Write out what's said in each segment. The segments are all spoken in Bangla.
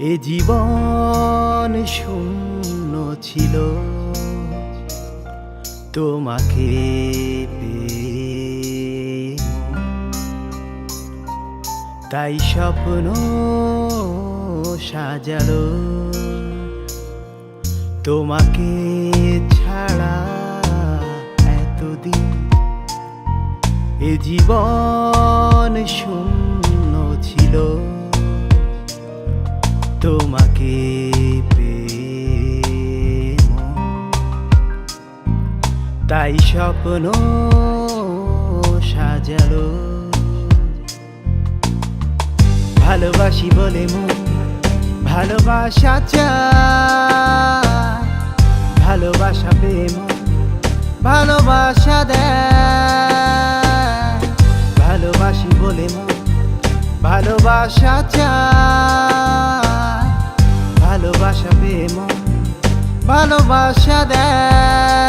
এ জীবন শূন্য ছিল। তোমাকে তাই স্বপ্ন সাজালো। তোমাকে ছাড়া এতদিন এ জীবন শূন্য ছিল। তোমাকে তাই স্বপ্ন সাজালো। ভালোবাসি বলে মন, ভালোবাসা চায়। ভালোবাসা প্রেম, ভালোবাসা দেয়। ভালোবাসি বলে মন, ভালোবাসা চায়। ভালোবাসা প্রেম ভালোবাসা দেয়।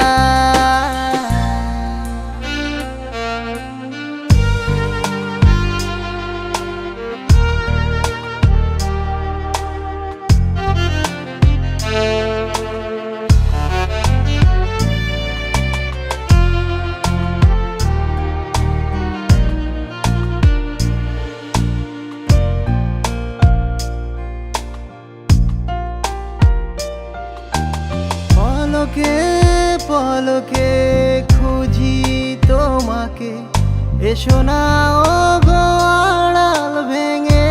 এসো না, ও গোড়াল ভেঙে।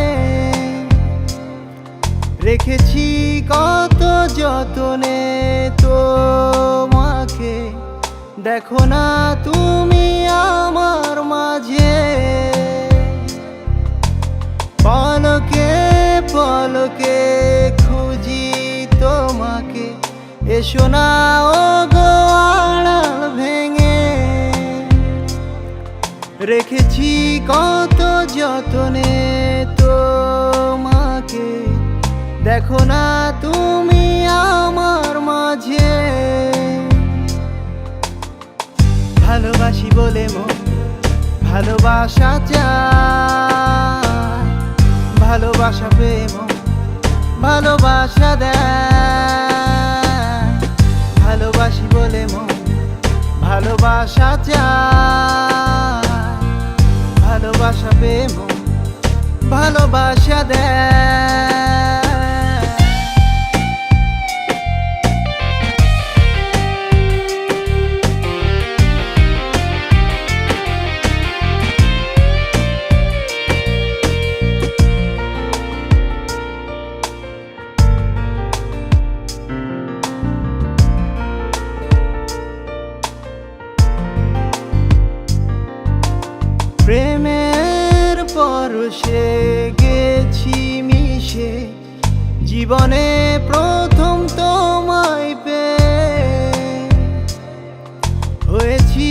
রেখেছি কত যতনে তোমাকে। দেখো না তুমি আমার মাঝে। পলকে পলকে খুঁজি তোমাকে। এসো না, ও রেখেছি কত যতনে তোমাকে। দেখো না তুমি আমার মাঝে। ভালোবাসি বলে মন, ভালোবাসা চায়। ভালোবাসা প্রেম, ভালোবাসা দেয়। ভালোবাসি বলে মন, ভালোবাসা চায়। ভালোবাসা প্রেম ভালোবাসা দেয়। পরশে গেছি মিশে। জীবনে প্রথম তোমায় পেয়ে। হয়েছি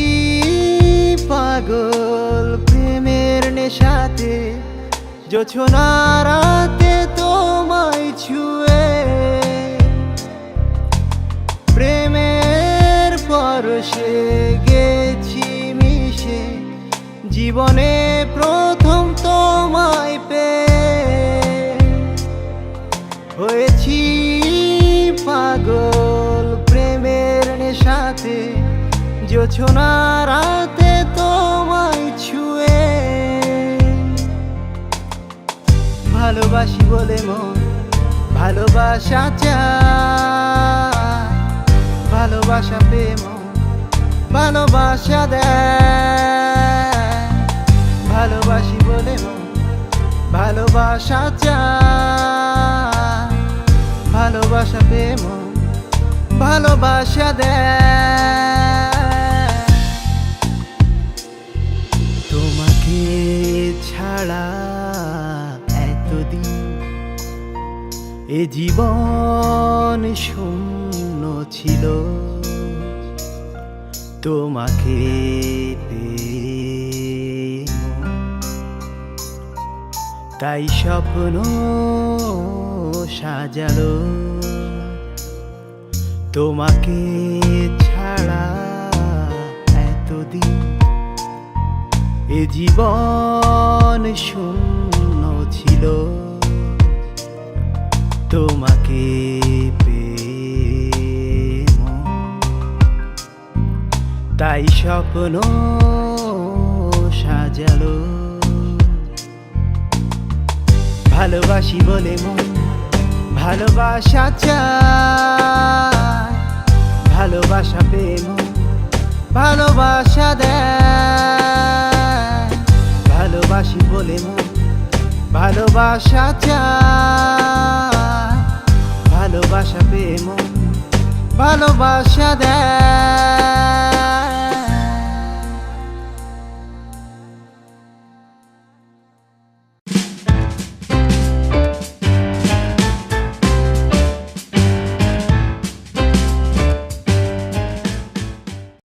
পাগল প্রেমের নেশাতে। জোছনা রাতে তোমায় ছুঁয়ে। প্রেমের পরশে গেছি মিশে। জীবনে হয়েছি পাগল প্রেমের নেশাতে। জোছনা রাতে তোমায় ছুঁয়ে। ভালোবাসি বলে মন, ভালোবাসা চায়। ভালোবাসা প্রেম, ভালোবাসা দেয়। ভালোবাসি বলে মন, ভালোবাসা চায়। ভালোবাসা প্রেম ভালোবাসা দেয় তোমাকে ছাড়া এতদিন এ জীবন শূন্য ছিল। তোমাকে তাই স্বপ্ন সাজালো। তোমাকে ছাড়া এতদিন এ জীবন শূন্য ছিল। তোমাকে। তাই স্বপ্ন সাজালো। ভালোবাসি বলে মন ভালোবাসা চায় ভালোবাসা মন ভালোবাসা দেয়। ভালোবাসি বলে মন, ভালোবাসা চায় ভালোবাসা মন ভালোবাসা দেয়।